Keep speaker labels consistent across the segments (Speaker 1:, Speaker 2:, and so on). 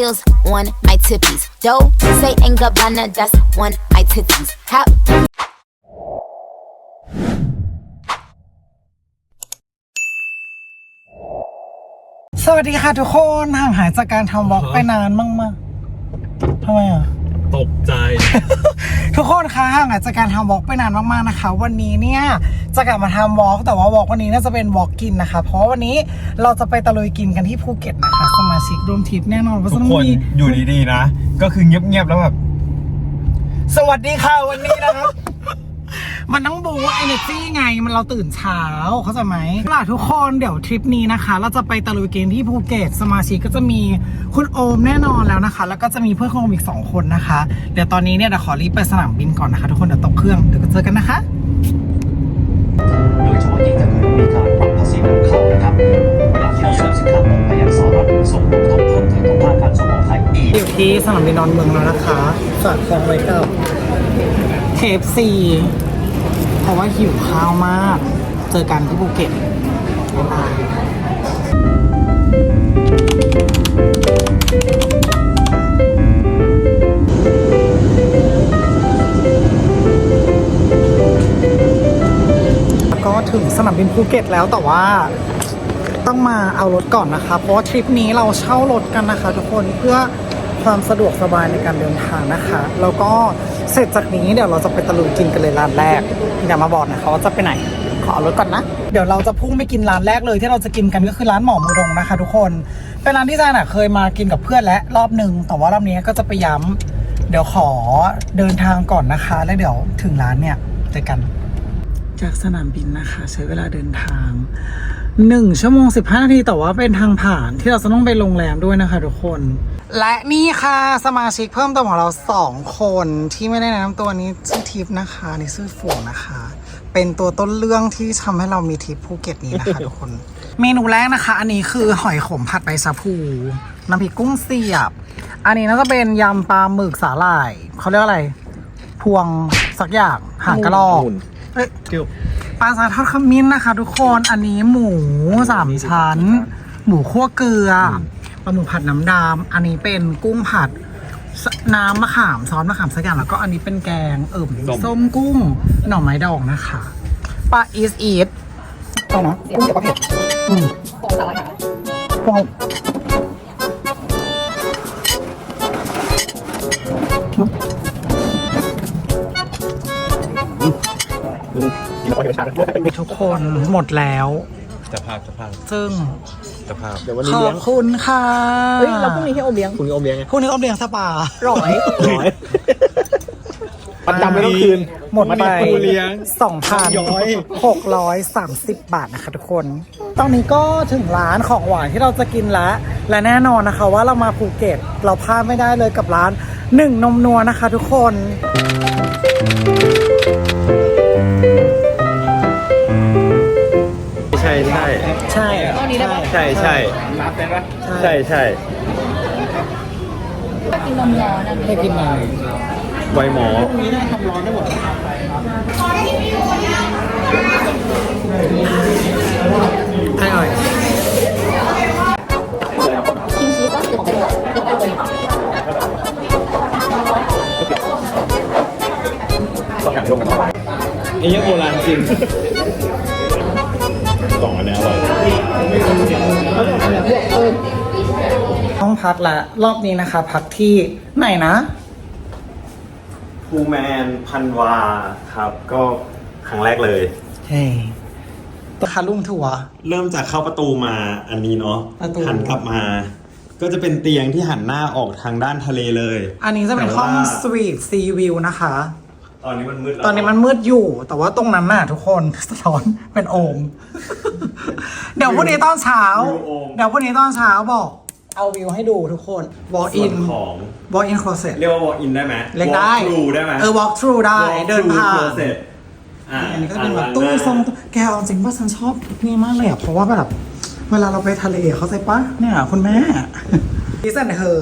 Speaker 1: heels on my tippies. Dough, say ain't Gabbana, that's on my titties. Hop
Speaker 2: สวัสดีค่ะทุกคนห่างหายจากการทำวอล์กไปนานมากๆทำไมอะ
Speaker 3: ตกใจ
Speaker 2: ทุกคนคะห่างหายจากการทำวอล์กไปนานมากๆนะคะ วันนี้เนี่ยจะกลับมาทำวอล์กแต่ว่าวอล์กวันนี้น่าจะเป็นวอล์กกินนะคะ เพราะว่าวันนี้เราจะไปตะลุยกินกันที่ภูเก็ตนะคะสมาชิกร่วมทริปแน่นอนว่า
Speaker 3: ทุ
Speaker 2: จะ
Speaker 3: ก
Speaker 2: ต้อง
Speaker 3: คน
Speaker 2: มี
Speaker 3: อยู่ดีๆนะ ก็คือเงียบๆแล้วแบบ
Speaker 2: สวัสดีค่ะวันนี้นะครับ มันต้องบูเอเนจีไงมันเราตื่นเช้าเข้าใจไหมล่ะทุกคนเดี๋ยวทริปนี้นะคะ เราจะไปตะลุยเกมที่ภูเก็ตสมาชิกก็จะมีคุณโอมแน่นอนแล้วนะคะ แล้วก็จะมีเพื่อนของโอมอีกสองคนนะคะ เดี๋ยวตอนนี้เนี่ยเดี๋ยวขอรีบไปสนามบินก่อนนะคะ ทุกคนเดี๋ยวตกเครื่องเดี๋ยวก็เจอกันนะคะ
Speaker 4: โดยเฉพาะยิ่งถ้าเกิดมีการปรับภาษีนำเข้านะครับเวลาที่เราส่งสินค้าออกไปยังสหรัฐส่งผลกระทบเพิ่มถึงต่อภาคการส่งออกไทยอีก
Speaker 2: อยู่ที่สนามบินดอนเมืองแล้วนะคะฝากของไว้กับเคฟ ซีเพราะว่าหิวข้าวมาก เจอกันที่ภูเก็ตบ๊ายบายแล้วก็ถึงสนามบินภูเก็ตแล้วแต่ว่าต้องมาเอารถก่อนนะคะ เพราะทริปนี้เราเช่ารถกันนะคะ ทุกคนเพื่อความสะดวกสบายในการเดินทางนะคะ แล้วก็ เสร็จจากนี้เดี๋ยวเราจะไปตะลุยกินกันเลยร้านแรกอย่ามาบอกนะคะว่าจะไปไหน ขอรถก่อนนะ เดี๋ยวเราจะพุ่งไปกินร้านแรกเลยที่เราจะกินกันก็คือร้านหมอมูดงนะคะ ทุกคน เป็นร้านที่แจนอะเคยมากินกับเพื่อนและรอบหนึ่งแต่ว่ารอบนี้ก็จะไปย้ำเดี๋ยวขอเดินทางก่อนนะคะ แล้วเดี๋ยวถึงร้านเนี่ยเจอกัน จากสนามบินนะคะ ใช้เวลาเดินทางหนึ่งชั่วโมงสิบห้านาทีแต่ว่าเป็นทางผ่านที่เราจะต้องไปโรงแรมด้วยนะคะ ทุกคน และนี่ค่ะสมาชิกเพิ่มเติมของเราสองคนที่ไม่ได้แนะนำตัวนี้ชื่อทิพย์นะคะนี่ชื่อฝูนะคะ เป็นตัวต้นเรื่องที่ทำให้เรามีทริปภูเก็ตนี้นะคะทุกคน เมนูแรกนะคะ อันนี้คือหอยขมผัดใบชะพูน้ำพริกกุ้งเสียบ อันนี้น่าจะเป็นยำปลาหมึกสาหร่ายเขาเรียกว่าอะไร พวงสักอย่างหางกระรอกเอ้ยปลาซาทอดขมิ้นนะคะ ทุกคนอันนี้หมูสามชั้น หมูคั่วเกลืออ ปลาหมึกผัดน้ำดำอันนี้เป็นกุ้งผัดสน้ำมะขามซอสมะขามสักอย่างแล้วก็อันนี้เป็นแกงเอิ่ม
Speaker 3: ส้ม
Speaker 2: ส้มกุ้งหน่อไม้ดองนะคะปลาอีสอีทตองนะกุ้งเดี๋ยวก็เผ็ดอืมฟองทุกคนหมดแล้ว
Speaker 3: จะภาพจะภาพ
Speaker 2: ซึ่ง
Speaker 3: จะภาพ
Speaker 5: เดี๋ยววัน
Speaker 2: ข
Speaker 5: นี้
Speaker 2: อ
Speaker 5: เลี้ย
Speaker 2: บ
Speaker 5: ง
Speaker 2: คุณค่ะ
Speaker 5: เฮ้ยเราพรุ่งนี้ให้อมเลี้ยงพรุ่งนี้อมเลี้ยงไง
Speaker 2: พรุ่งนี้อมเลี้ยงสปา
Speaker 5: ร้อยร้อยประจำไม่ต้องคืน
Speaker 2: หมดไป
Speaker 3: ปูเลี้ยง
Speaker 2: สองพัน
Speaker 3: ย้อย
Speaker 2: หกร้อยสามสิบบาทนะคะทุกคน ตอนนี้ก็ถึงร้านของหวานที่เราจะกินแล้ว และแน่นอนนะคะว่าเรามาภูเก็ตเราพลาดไม่ได้เลยกับร้านหนึ่งนมนัวนะคะทุกคน
Speaker 5: ใช่ใช่
Speaker 2: ใช่
Speaker 5: ใช่ใช่ใช่ใช่
Speaker 2: ให้กินมา
Speaker 5: ไวหมอ
Speaker 2: พรุ่งนี้ได้ทำร้อนได้หมดอร่อย
Speaker 5: ไอ้ยังโบราณจริง
Speaker 2: พักและรอบนี้นะคะ พักที่ไหนนะ
Speaker 5: ภูแมนพันวาครับ ก็ครั้งแรกเลย
Speaker 2: เฮ้ยตะคาลุ่มถั่ว
Speaker 5: เริ่มจากเข้าประตูมาอันนี้เนาะ
Speaker 2: ประตู
Speaker 5: หันกลับมา ก็จะเป็นเตียงที่หันหน้าออกทางด้านทะเลเลย
Speaker 2: อันนี้จะเป็นห้อง
Speaker 5: แต่ว่า
Speaker 2: สวีทซีวิวนะคะ
Speaker 5: ตอนนี้มันมืดแล้ว
Speaker 2: ตอนนี้มันมืดอยู่ แต่ว่าตรงนั้นน่ะทุกคนสะท้อนเป็นโอม เดี๋ยวพรุ่งนี้ตอนเช้า เดี๋ยวพรุ่งนี้ตอนเช้าบอก เอาวิวให้ดูทุกคน walk
Speaker 5: ส่ว
Speaker 2: in
Speaker 5: นของ
Speaker 2: walk in closet
Speaker 5: เรียกว่า walk in ได้ไหม
Speaker 2: เล็กได้
Speaker 5: walk through ได้ไหม
Speaker 2: เออ walk through ได้
Speaker 5: walk
Speaker 2: เดิน
Speaker 5: through
Speaker 2: ผ่าน
Speaker 5: closet อ่า
Speaker 2: อันนี้ก็จะเป็นแบบตู้ทรงแกเอาจริงว่าฉันชอบนี่มากเลยอะ เพราะว่าแบบเวลาเราไปทะเลเขาใจปะเนี่ยคุณแม่ ดิสันเธอ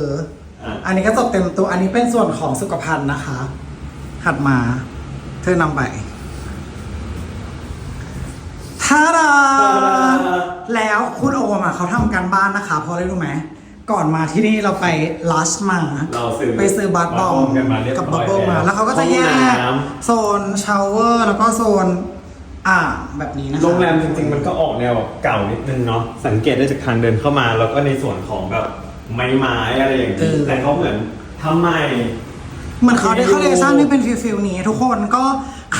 Speaker 2: อันนี้ก็จบเต็มตัว อันนี้เป็นส่วนของสุขภัณฑ์นะคะ ถัดมา เธอนำไปทาดา แล้วคุณโอมอะเขาทำการบ้านนะคะเพราะอะไรรู้ไหม ก่อนมาที่นี่เราไปลัชมา
Speaker 5: เราซื้อ
Speaker 2: ไปซื้อบัตบอม
Speaker 5: กันมาเรียบร้อย
Speaker 2: กับบับเบิ้ลมา
Speaker 5: แล้ว
Speaker 2: แล้วเขาก็จะแย
Speaker 5: ห้อง
Speaker 2: ก
Speaker 5: น้
Speaker 2: โซนชาวเวอร์แล้วก็โซนอ่างแบบนี้นะคะ
Speaker 5: โรงแรมจริงๆ มันก็ออกแนวแบบเก่านิดนึงเนาะสังเกตได้จากทางเดินเข้ามา แล้วก็ในส่วนของแบบไม้ไม้อะไรอย่าง
Speaker 2: เอ
Speaker 5: นี้
Speaker 2: อ
Speaker 5: แต่เขาเหมือนทำใหม่
Speaker 2: เหมือนเขาได้คอลเลคชันที่เป็นฟิลฟิลนี้ ทุกคนก็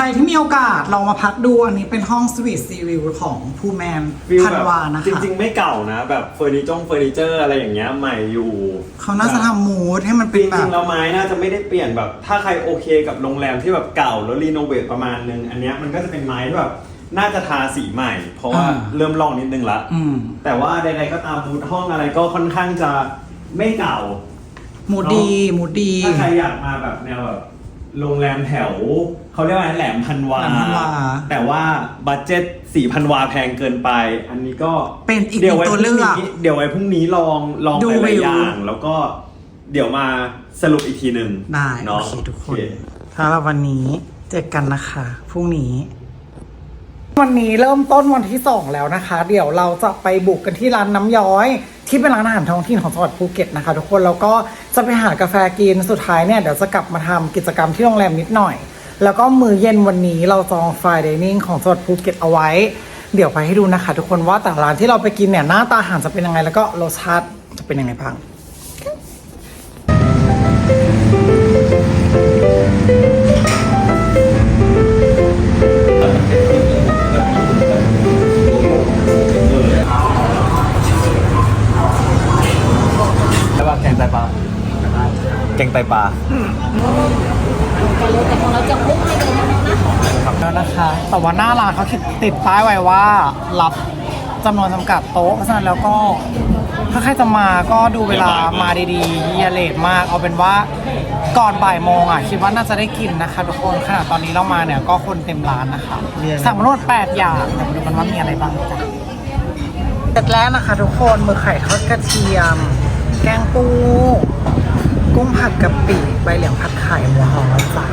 Speaker 2: ใครที่มีโอกาสลองมาพักดูอันนี้เป็นห้องสวีทซีวิวของภูแมน
Speaker 5: ฟิล
Speaker 2: พัน
Speaker 5: แบบ
Speaker 2: วานะคะ
Speaker 5: จริง ๆ ไม่เก่านะ แบบเฟอร์นิเจอร์เฟอร์นิเจอร์อะไรอย่างเงี้ยใหม่อยู่
Speaker 2: เขาน่าจะทำมูดให้มัน
Speaker 5: จ
Speaker 2: เป็นแบ
Speaker 5: ริ
Speaker 2: บ
Speaker 5: งๆแล้วไม้น่าจะไม่ได้เปลี่ยนแบบ ถ้าใครโอเคกับโรงแรมที่แบบเก่าแล้วรีโนเวทประมาณนึงอันเนี้ยมันก็จะเป็นไม้ที่แบบน่าจะทาสีใหม่ เพราะว่า
Speaker 2: อ่า
Speaker 5: เริ่มลองนิดนึงละ
Speaker 2: อืม
Speaker 5: แต่ว่าใดๆก็ตามมูดห้องอะไรก็ค่อนข้างจะไม่เก่า
Speaker 2: มูดดีมูดดี
Speaker 5: ถ้าใครอยากมาแบบแนวแบบ โรงแรมแถว เขาเรียกว่าอะไรแหลมพันวา
Speaker 2: แหลมพันวา
Speaker 5: แต่ว่าบัตเจ็ตสี่พันวาแพงเกินไป อันนี้ก็
Speaker 2: เป็นอีก
Speaker 5: ดี๋ยวไห
Speaker 2: นึ่งตัวเลือก
Speaker 5: พรุ่งนี้เดี๋ยวไว้พรุ่งนี้ลองลอง
Speaker 2: ดู
Speaker 5: หลาย
Speaker 2: วิว
Speaker 5: ๆอย่าง แล้วก็เดี๋ยวมาสรุปอีกทีหนึ่ง
Speaker 2: ได้โอ
Speaker 5: เนาะ
Speaker 2: เคทุกคน
Speaker 5: โอเค
Speaker 2: สำหรับวันนี้เจอกันนะคะพรุ่งนี้ วันนี้เริ่มต้นวันที่สองแล้วนะคะ เดี๋ยวเราจะไปบุกกันที่ร้านน้ำย้อย ที่เป็นร้านอาหารท้องถิ่นของจังหวัดภูเก็ตนะคะทุกคนแล้วก็จะไปหากาแฟกินสุดท้ายเนี่ยเดี๋ยวจะกลับมาทำกิจกรรมที่โรงแรมนิดหน่อย แล้วก็มือเย็นวันนี้เราจองไฟเดนิ่งของจังหวัดภูเก็ตเอาไว้ เดี๋ยวไปให้ดูนะคะ ทุกคนว่าแต่ร้านที่เราไปกินเนี่ยหน้าตาอาหารจะเป็นยังไง แล้วก็รสชาติจะเป็นยังไงบ้าง
Speaker 3: แล้วว่าแกงไตปลาแกงไตปลา
Speaker 2: แล้วนะคะ แต่ว่าหน้าร้านเขาติดป้ายไว้ว่ารับจำนวนจำกัดโต๊ะเพราะฉะนั้นแล้วก็ถ้าใครจะมาก็ดูเวลามาดีๆอย่าเลทมาก เอาเป็นว่าก่อนบ่ายโมงอะ คิดว่าน่าจะได้กินนะคะทุกคนขนาดตอนนี้เรามาเนี่ยก็คนเต็มร้านนะคะสั่งมาทั้งหมด8อย่างเดี๋ยวมาดูกันว่ามีอะไรบ้างจ้ะเสร็จแล้วนะคะทุกคนมือไข่ทอดกระเทียม แกงปู กุ้งผัดกะปิใบเหลียงผัดไข่หมูหอมจ๋า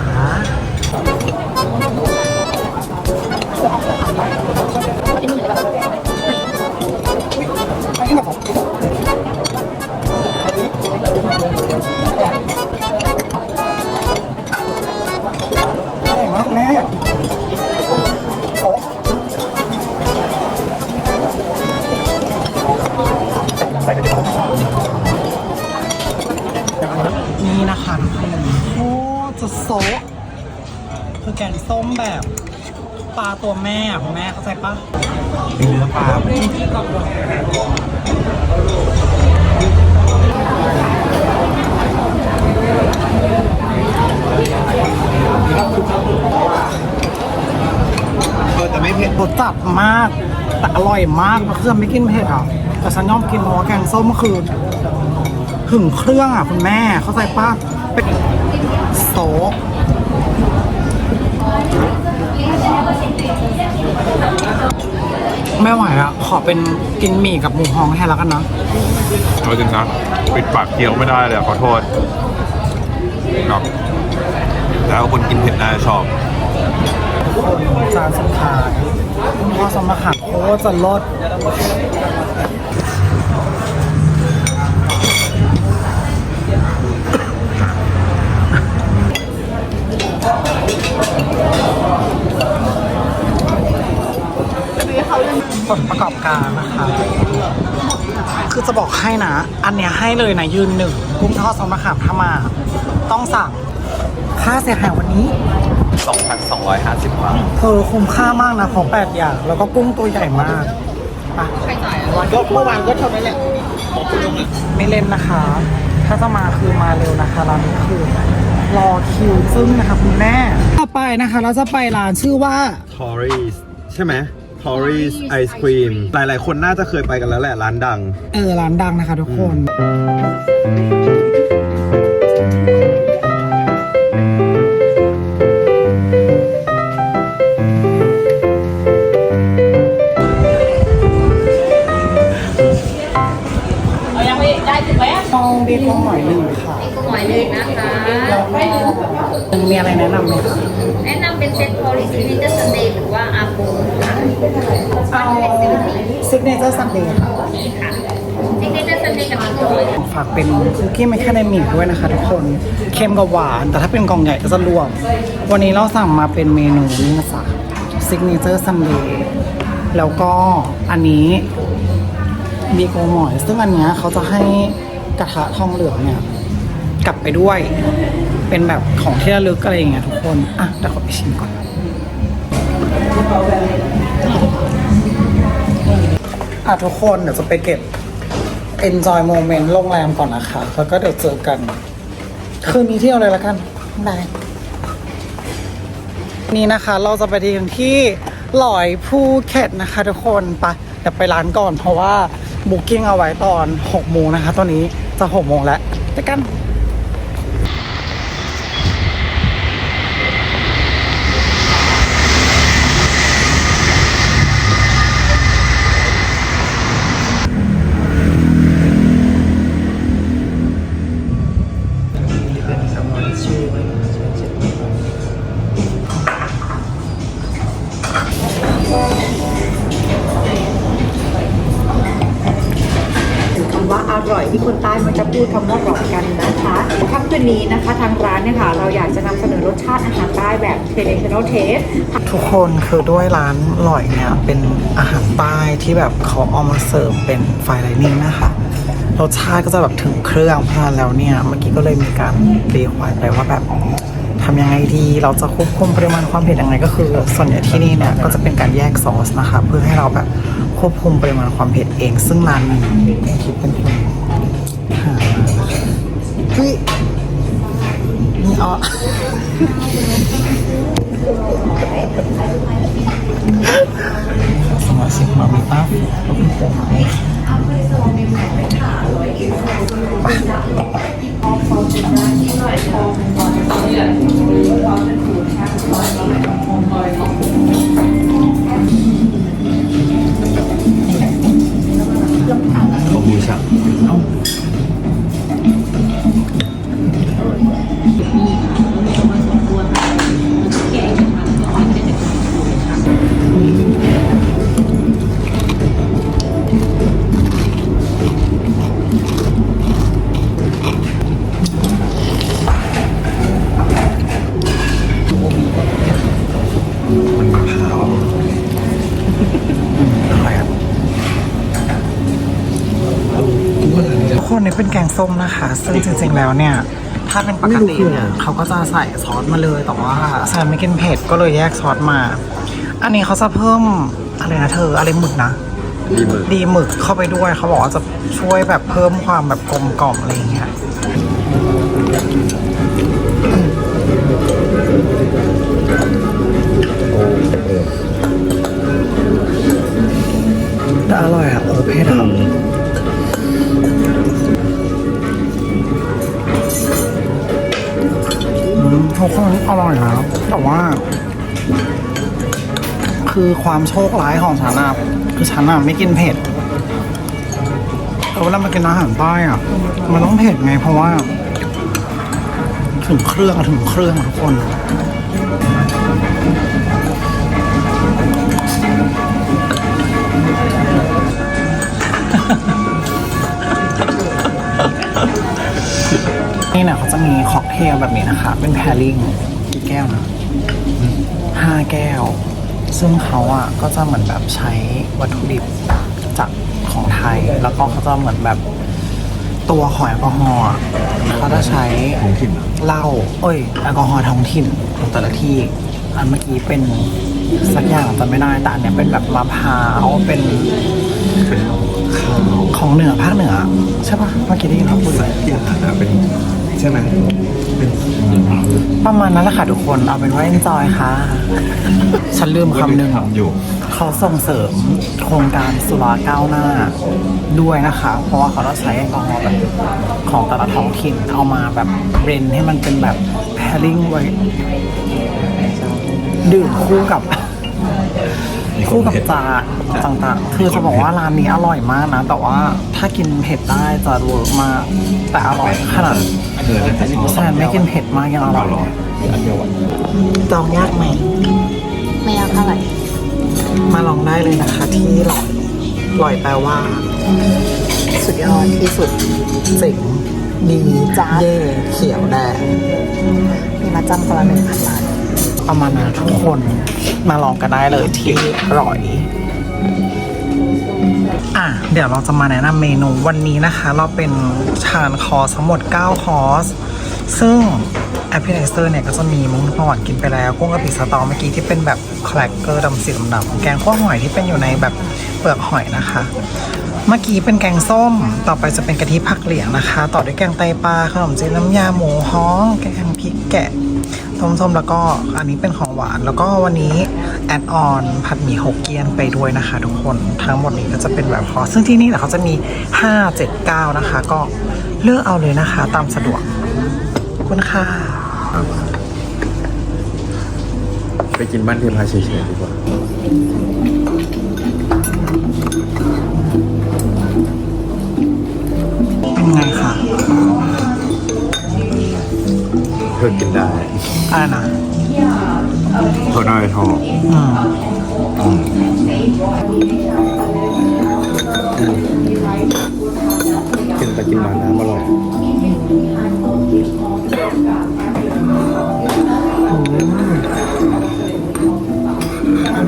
Speaker 2: โซะคือแกงส้มแบบ ปลาตัวแม่อะคุณแม่เข้าใจปะ
Speaker 3: เนื้อปลาเออแต่ไม่เผ็ด
Speaker 2: รสจัดมาก แต่อร่อยมากเครื่องไม่กินเผ็ดอะแต่ฉันยอมกินเพราะว่าแกงส้มก็คือ ถึงเครื่องอะคุณแม่เข้าใจปะเป็น โซะไม่ไหวอะขอเป็นกินหมี่กับหมูฮองแทนแล้วกันนะ
Speaker 3: เอาจริงนะปิดปากเคี้ยวไม่ได้เลยอะขอโทษครับแล้วคนกินเผ็ดน่าจะชอบ
Speaker 2: จานสุดท้ายคุณพ่อสมมาขับโคตรจะล ดผลประกอบการนะคะ คือจะบอกให้นะ อันเนี้ยให้เลยนะยืนหนึ่งกุ้งทอดซอสมะขามถ้ามา ต้องสั่ง ค่าเสียหายวันนี้
Speaker 3: 2,250 บาท
Speaker 2: เธอคุ้มค่ามากนะของแปดอย่าง แล้วก็กุ้งตัวใหญ่มากใครจ่ายวันก็เมื่อวานก็เท่านั้นแหละไม่เล่นนะคะ ถ้าจะมาคือมาเร็วนะคะร้านนี้คือรอคิวซึ่งนะคะคุณแม่ต่อไปนะคะ เราจะไปร้านชื่อว่า
Speaker 3: ทอรีสใช่ไหม ทอรีสไอศครีมหลายๆ คนน่าจะเคยไปกันแล้วแหละร้านดัง
Speaker 2: เออร้านดังนะคะทุกคน
Speaker 6: เอายังไม่ได้ถึงไหม
Speaker 2: มองเบคอนหน่อยหนึ่งค่ะ
Speaker 6: หน่อยเลยนะคะ
Speaker 2: แล้วก็มีอะไรแนะนำไหมคะ
Speaker 6: แนะนำเป็นเซ็ตพอลิสวินเตอร์ซันเดย์หรือว่าอาโปค่ะ
Speaker 2: เอาซิกเนเจอร์ซันเดย์ค่ะ
Speaker 6: นี่ค่ะเจซิกเนเจอร์ซันเดย์กับอีกหน่อย
Speaker 2: ฝากเป็นคุกกี้แมคคาเดมิกด้วยนะคะทุกคนเค็มกับหวาน แต่ถ้าเป็นกล่องใหญ่ก็จะรวม วันนี้เราสั่งมาเป็นเมนูนี้นะจ๊ะซิกเนเจอร์ซันเดย์แล้วก็อันนี้บีโกหมอยซึ่งอันเนี้ยเขาจะให้กระทะทองเหลืองเนี่ยกลับไปด้วย เป็นแบบของที่ระลึกอะไรอย่างเงี้ยทุกคน อะเดี๋ยวขอไปชิมก่อน อะทุกคนเดี๋ยวจะไปเก็บ enjoy moment โรงแรมก่อนนะคะ แล้วก็เดี๋ยวเจอกัน คืนนี้เที่ยวเลยละกันได้นี่นะคะ เราจะไปที่กันที่หลอยภูเก็ตนะคะทุกคนไปเดี๋ยวไปร้านก่อนเพราะว่าบุ๊กิ้งเอาไว้ตอน6โมงนะคะ ตอนนี้จะ6โมงแล้วเจอกัน
Speaker 7: พูดคำว่าหรอกกันนะคะค่ำคืนนี้นะคะทางร้านเนี่ยค่ะ เราอยากจะนำเสนอรสชาติอาหารใต้แบบ traditional taste
Speaker 2: ทุกคนคือด้วยร้านอร่อยเนี่ยเป็นอาหารใต้ที่แบบเขาเอามาเสิร์ฟเป็นไฟไลนิ่งนะคะรสชาติก็จะแบบถึงเครื่องพานแล้วเนี่ย เมื่อกี้ก็เลยมีการรีควายไปว่าแบบทำยังไงดี เราจะควบคุมปริมาณความเผ็ดยังไงก็คือ ส่วนใหญ่ที่นี่เนี่ยก็จะเป็นการแยกซอสนะคะ เพื่อให้เราแบบควบคุมปริมาณความเผ็ดเอง ซึ่งร้านนี้คิดเป็นคน หามานะคะเฮ้ยนี่อ๋อสมาชิกมามีป้าก็เป็นผมไหมไร ส้มนะคะ ซึ่งจริงๆแล้วเนี่ย ถ้าเป็นปกติเนี่ยเขาก็จะใส่ซอสมาเลยแต่ว่าแซมไม่กินเผ็ดก็เลยแยกซอสมา อันนี้เขาจะเพิ่มอะไรนะเธออะไรหมึกนะ
Speaker 3: ดีมือ
Speaker 2: ดีหมึกเข้าไปด้วยเขาบอกว่าจะช่วยแบบเพิ่มความแบบกลมกล่อมอะไรอย่างเงี้ยแต่อร่อยอะเออเผ็ดอะ ทุกคนอร่อยนะแต่ว่า คือความโชคร้ายของฉันอะคือฉันอะไม่กินเผ็ดแต่เวลามากินอาหารใต้อะมันต้องเผ็ดไงเพราะว่า ถึงเครื่องถึงเครื่องทุกคนนี่เนี่ยเขาจะมีค็อก เทลแบบนี้นะคะ เป็นแพรลิงกี่แก้วนะห้าแก้ว ซึ่งเขาอะก็จะเหมือนแบบใช้วัตถุดิบจากของไทย แล้วก็เขาจะเหมือนแบบตัวของแอลกอฮอล์อะเขาจะใช้เหล้าเอ้ยแอลกอฮอล์ท้องถิ่นของแต่ละที่ อันเมื่อกี้เป็นสักอย่างจำไม่ได้แต่อันเนี้ยเป็นแบบมะพร้าวเป็นของเหนือภาคเหนือ ใช่ปะเมื่อกี้ที่เราพูดเลย
Speaker 3: เป็นใช่ไหม ป็น
Speaker 2: ประมาณนั้นแหละค่ะทุกคนเอาเป็นว่า enjoy ค่ะ ฉันลืมคำหนึ่ง
Speaker 3: ทำอยู่
Speaker 2: เขาส่งเสริมโครงการสุราก้าวหน้าด้วยนะคะ เพราะว่าเขาต้องใช้แอลกอฮอล์แบบของแต่ละท้องถิ่นเอามาแบบเบรนให้มันเป็นแบบ pairing ไว้ ดื่มคู่กับ คู่กับจานต่างๆ คือจะบอกว่าร้านนี้อร่อยมากนะ แต่ว่าถ้ากินเผ็ดได้จะเวิร์กมากแต่อร่อยขนาด
Speaker 3: เออแล้วแต่ที่
Speaker 2: แซนไม่กินเผ็ดมากยังอร่อยเลยจองยากไหม
Speaker 1: ไม่เอาเท่าไหร่
Speaker 2: มาลองได้เลยนะคะที่หลอยหลอยแปลว่า สุดยอดที่สุดเจ๋งดีจ้าเย่เขียวแดงมีมาจำคนละหนึ่งพันบาท เอามาณนะทุกคนมาลองกันได้เลยที่อร่อยอะเดี๋ยวเราจะมาแนะนำเมนูวันนี้นะคะ เราเป็นชานคอร์สทั้งหมด 9 คอร์ส ซึ่งแอปเปิลไเซอร์เนี่ยก็จะมีมุ้งหอนกินไปแล้วกุ้งกะปิสตอเมื่อกี้ที่เป็นแบบแครกเกอร์ดำสีดำๆแกงข้าวหอยที่เป็นอยู่ในแบบเปลือกหอยนะคะ เมื่อกี้เป็นแกงส้ม ต่อไปจะเป็นกะทิผักเหลียงนะคะ ต่อด้วยแกงไตปลาขนมจีนน้ำยาหมูฮ้อง แกงพริกแกะ ต้มส้มแล้วก็อันนี้เป็นของหวาน แล้วก็วันนี้แอดออนผัดหมี่ฮกเกี้ยนไปด้วยนะคะทุกคนทั้งหมดนี้ก็จะเป็นแบบคอร์สซึ่งที่นี่เนี่ยเขาจะมี 5 7 9 นะคะ ก็เลือกเอาเลยนะคะตามสะดวกขอบคุณค่ะ
Speaker 3: ไปกินบ้านเทพาเฉยๆดีกว่า
Speaker 2: เป็นไงคะ
Speaker 3: อกินได้
Speaker 2: อะไรนะ
Speaker 3: เพื่อได้ทอง
Speaker 2: อืม
Speaker 3: กินไปกินมาน้ำอร่อย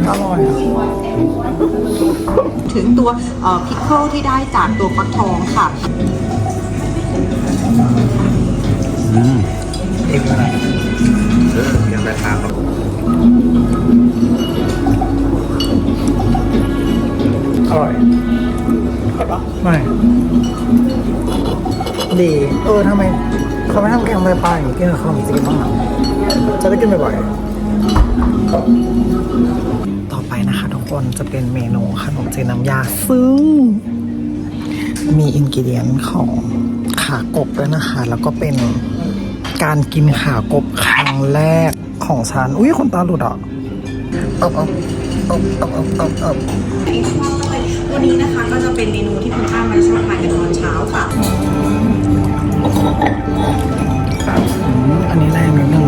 Speaker 2: อร่อยอะ
Speaker 7: ถึงตัวพิคเกิลที่ได้จากตัวฟักทองค่ะ
Speaker 2: เอกเลยนะ
Speaker 3: เออกินไปทาง
Speaker 2: อร่อยอร่อยปะไม่ ดี เออทำไมเขาไม่ทำแกงไตปลาอย่างนี้กินกับขนมจีนบ้างอะจะได้กินบ่อยๆต่อไปนะคะทุกคนจะเป็นเมนูขนมจีนน้ำยา ซึ่ง มีอินกิเดียนของขากบด้วยนะคะ แล้วก็เป็น การกินขากบครั้งแรกของฉัน อุ้ยคนตาหลุดอะอบอบอบอบอบอบอบ
Speaker 7: วันนี้นะคะก็จะเป็นเมนูที่คุณอ้ามาชอบทานกันตอนเช้าค่ะ
Speaker 2: อันนี้แรงนิดนึง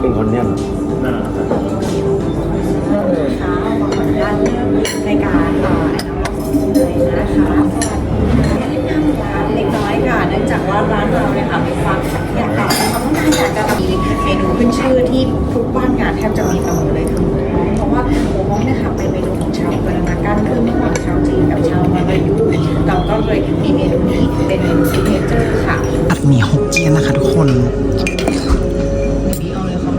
Speaker 2: เป็นคน
Speaker 3: เนี่ย
Speaker 7: ในการอ่อเลยนะคะแนะนำร้านเล็กน้อยค่ะเนื่องจากว่าร้านเราเนี่ยค่ะมีความอยากแบบเขาต้องการอยากจะมีเมนูขึ้นชื่อที่ทุกบ้านงานแทบจะมีเสมอเลยคือหมูฮ้องเพราะว่าหมูฮ้องเนี่ยค่ะเป็นเมนูของชาวเปรนากันคือไม่ว่าชาวจีนกับชาวมาลายูเราก็เลยมีเมนูนี้เป็นเมนูซิกเนเจอร์ค่ะ
Speaker 2: ผัดหมี่ฮกเกี้ยนนะคะทุกคน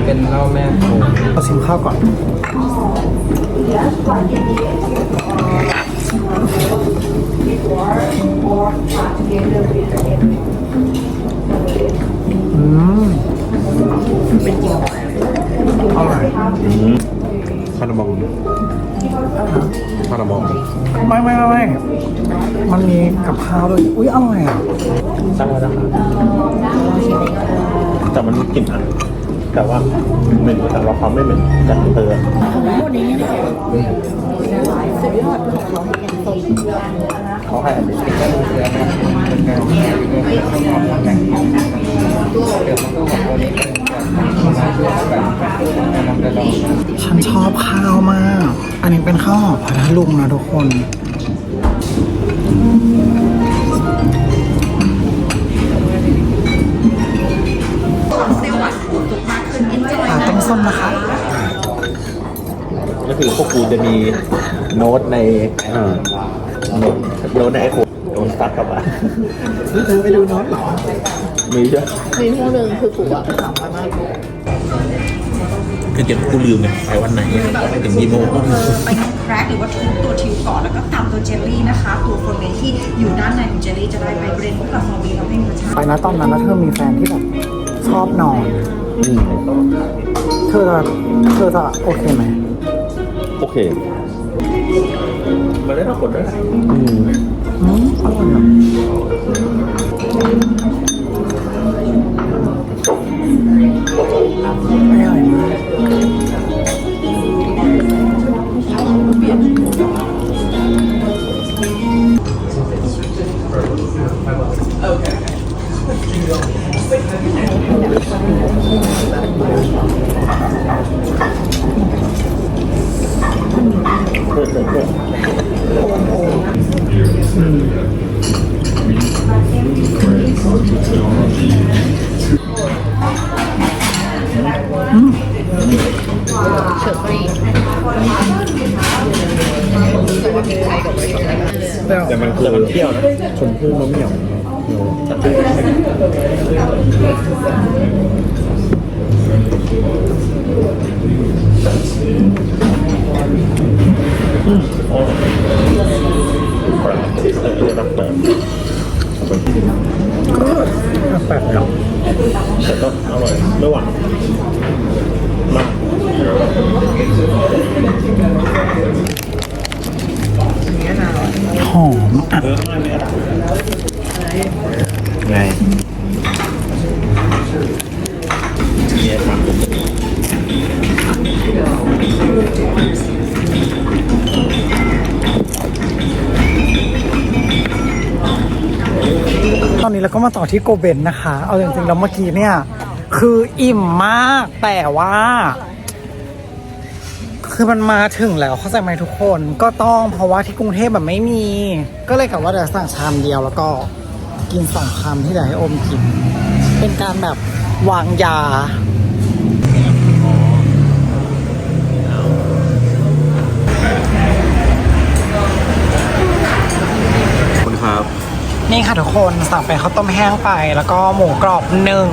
Speaker 3: ช้
Speaker 8: เป็ดเหล้าเป็นเหล้าแม่โขง
Speaker 2: เอาชิมข้าวก่อนออร่อย
Speaker 3: คาราบองคาราบอง
Speaker 2: ไม่ไม่ไม่ไม่มันมีกับข้าวด้วยอุ้ยอร่อยอะ
Speaker 5: ตั้งไว้นะครับแต่มันมีกลิ่นอะ แต่ว่าเหม็นแต่เราความไม่เหม็นจากเตอร์
Speaker 8: เขาให้อันนี้ติดก็รู้เรื่องนะเป็นการเดี๋ยวมันก็บอกว่านี้เป็นมาช่วยแบบนำไปลอง
Speaker 2: ฉันชอบข้าวมาก อันนี้เป็นข้าวหอมพัทลุงนะทุกคน คื
Speaker 5: อพวกกูจะมีโน้ตในเอ่อโน้ตโน้ตในไอโฟนโดนซัดกลับมา
Speaker 2: เธอไปดูโน้ตเหรอ
Speaker 5: มีเยอะ
Speaker 6: มีพวกหนึ่งคือกูอะ
Speaker 5: คือเก็บกูลืมไงไปวันไหนไปถึงกี่โมง
Speaker 7: ไปแครกหรือว่าทุบตัวทิวก่อนแล้วก็ตามตัวเจลลี่นะคะ ตัวโฟรเมนที่อยู่ด้านในของเจลลี่จะได้ไปเบรนด์กับฟอร์มีทำให้รสชาติ
Speaker 2: ไปนะตอนนั้นนะเธอมีแฟนที่แบบชอบนอนเธอจะเธอจะโอเคไหม
Speaker 5: โอเคมาได้ทั้งหมดด้วย
Speaker 2: อืมอร่ แปลกๆเนาะ
Speaker 5: แต่ก็อร่อยไม่หวาน
Speaker 2: ตอนนี้เราก็มาต่อที่โกเบนนะคะ เอาจริงๆแล้วเมื่อกี้เนี่ย คืออิ่มมากแต่ว่า คือมันมาถึงแล้วเข้าใจไหมทุกคนก็ต้องเพราะว่าที่กรุงเทพแบบไม่มี ก็เลยกะว่าเดี๋ยวสั่งชามเดียวแล้วก็กินสองคำที่เหลือให้อมกิน เป็นการแบบวางยา
Speaker 3: คุณครับ
Speaker 2: นี่ค่ะทุกคนสั่งเป็นข้าวต้มแห้งไปแล้วก็หมูกรอบหนึ่ง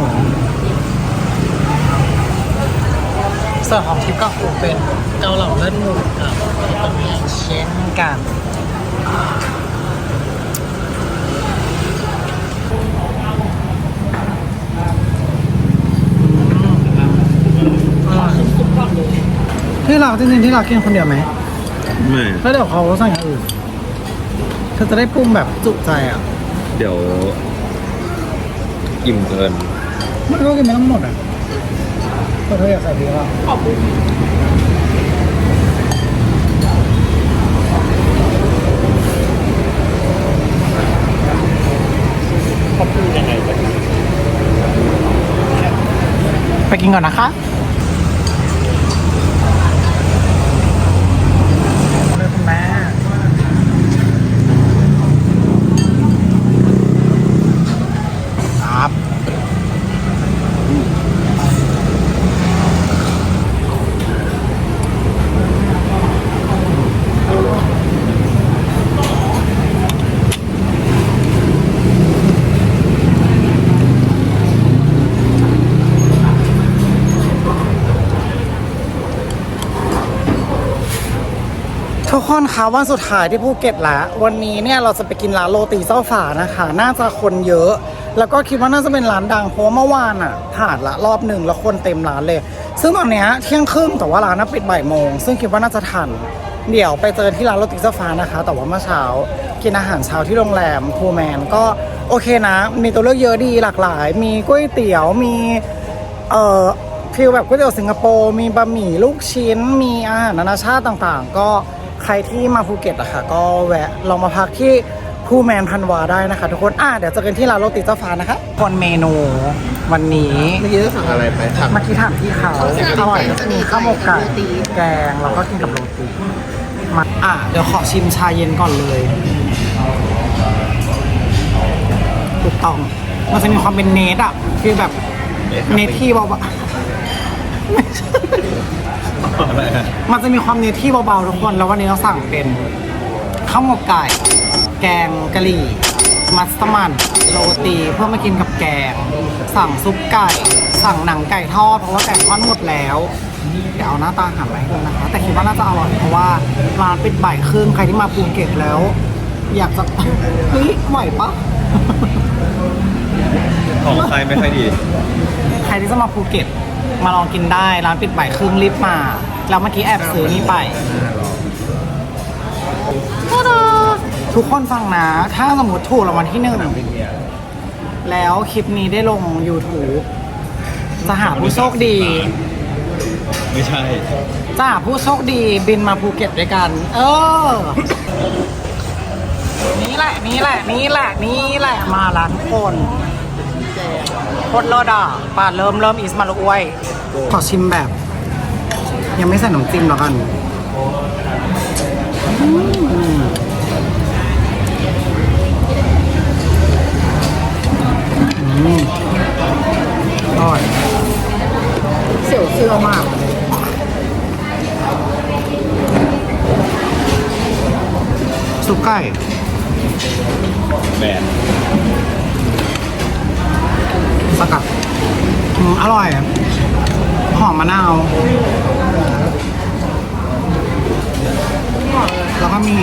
Speaker 2: ส่วนของทิพย์ก็คือเป็นเกาเหลาเลือดหมูกับข้าวต้มแห้งเช่นกันที่เราจริงๆที่เรากินคนเดียวไหม
Speaker 3: ไม่
Speaker 2: แล้วเดี๋ยวเขาสั่งอย่างอื่นเธอจะได้ปรุงแบบจุใจอะ
Speaker 3: เดี๋ยว อิ่มเกิน
Speaker 2: มันก็กินไม่ต้องหมดอะแต่เธออยากใส่ดีป่ะขอบคุณ
Speaker 5: เขาพูดยังไงกัน
Speaker 2: ไปกินก่อนนะคะเลยคุณแม่ครับ ทุก คนคะวันสุดท้ายที่ภูเก็ตแล้ววันนี้เนี่ยเราจะไปกินร้านโรตีเจ้าฝานะคะ น่าจะคนเยอะ แล้วก็คิดว่าน่าจะเป็นร้านดังเพราะเมื่อวานอะผ่านละรอบหนึ่งแล้วคนเต็มร้านเลย ซึ่งตอนเนี้ยเที่ยงครึ่งแต่ว่าร้านน่ะปิดบ่ายโมง ซึ่งคิดว่าน่าจะทัน เดี๋ยวไปเจอที่ร้านโรติเจ้าฟ้านะคะ แต่ว่าเมื่อเช้ากินอาหารเช้าที่โรงแรมพูแมนก็โอเคนะ มีตัวเลือกเยอะดีหลากหลาย มีก๋วยเตี๋ยวมีเอ่อฟิลแบบก๋วยเตี๋ยวสิงคโปร์มีบะหมี่ลูกชิ้น มีอาหารนานาชาติต่างๆ ก็ ใครที่มาภูเก็ตอะค่ะ ก็แวะลองมาพักที่ภูแมนพันวาได้นะคะ ทุกคน อะเดี๋ยวเจอกันที่ร้านโรตีเจ้าฟ้านะคะคนเมนูวันนี้
Speaker 8: เมื่อกี้จะสั่งอะไรไปสั่ง
Speaker 2: เมื่อกี้ถามที่เขาอร่อยก็จะมีข้าวหมกไก่แกงแล้วก็กินกับโรตีมาอะเดี๋ยวขอชิมชาเย็นก่อนเลยถูกต้องมันจะมีความเป็นเนทอะคือแบบเนทที่เบาๆมั นจะมีความเนทที่เบาๆทุกคน แล้ววันนี้เราสั่งเป็นข้าวหมกไก่ แกงกะหรี่ มัสมั่นโรตีเพื่อมากินกับแกง สั่งซุปไก่ สั่งหนังไก่ทอดเพราะว่าไก่ทอดหมดแล้ว เดี๋ยวเอาหน้าตาอาหารมาให้ดูนะคะ แต่คิดว่าน่าจะอร่อยเพราะว่าร้านปิดบ่ายครึ่งใครที่มาภูเก็ตแล้ว อยากจะเฮ้ยไหวปะ
Speaker 3: ของใครไม่ค่อยดี
Speaker 2: ใครที่จะมาภูเก็ต มาลองกินได้ ร้านปิดบ่ายครึ่งรีบมา แล้วเมื่อกี้แอบซื้อนี่ไปตาดาทุกคนฟังนะ ถ้าสมมติถูกรางวัลที่หนึ่งแล้วคลิปนี้ได้ลง YouTube จะหาผู้โชคดี
Speaker 3: ไม่ใช่
Speaker 2: จะหาผู้โชคดีบินมาภูเก็ตด้วยกัน เออ นี่แหละ นี่แหละ นี่แหละ นี่แหละ มาละทุกคน โคตรเลิศอะปาดเริ่มเริ่มอีสมาลุกอ้วย ขอชิมแบบ ยังไม่ใส่น้ำจิ้มแล้วกันอืมอืมอร่อยเสี่ยวเสื้อมากซุปไก่
Speaker 3: แบน
Speaker 2: สกัดอืมอร่อย หอมมะนาว แล้วก็มี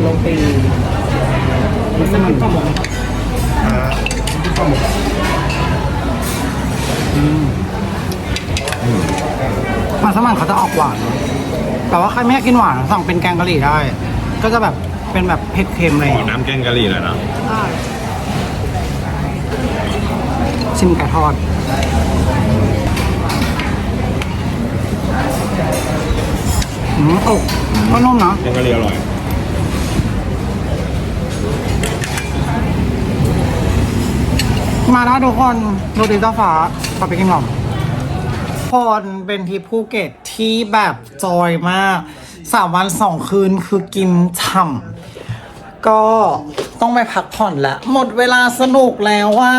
Speaker 2: โรตีมัสมั่นอืมมัสมั่นเขาจะออกหวาน แต่ว่าใครไม่อยากกินหวานสั่งเป็นแกงกะหรี่ได้ ก็จะแบบเป็นแบบเผ็ดเค็มอะไรอ
Speaker 3: ขอย่าง
Speaker 2: เงี้ย
Speaker 3: น้ำแกงกะหรี่หน่อยนะ
Speaker 2: ชิมไก่ทอดอืมอกก็นุ่มนะ
Speaker 3: แกงกะหรี่อร่อย
Speaker 2: มาแล้วทุกคนโรตีเจ้าฟ้าขอไปกินหน่อมคนเป็นทริปภูเก็ตที่แบบจอยมากสามวันสองคืนคือกินฉ่ำก็ต้องไปพักผ่อนละหมดเวลาสนุกแล้วว่า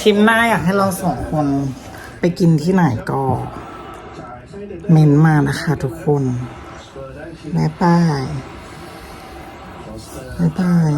Speaker 2: ทีมหน้าอยากให้เราสองคนไปกินที่ไหนก็เมนมานะคะทุกคนบ๊ายบายบ๊ายบาย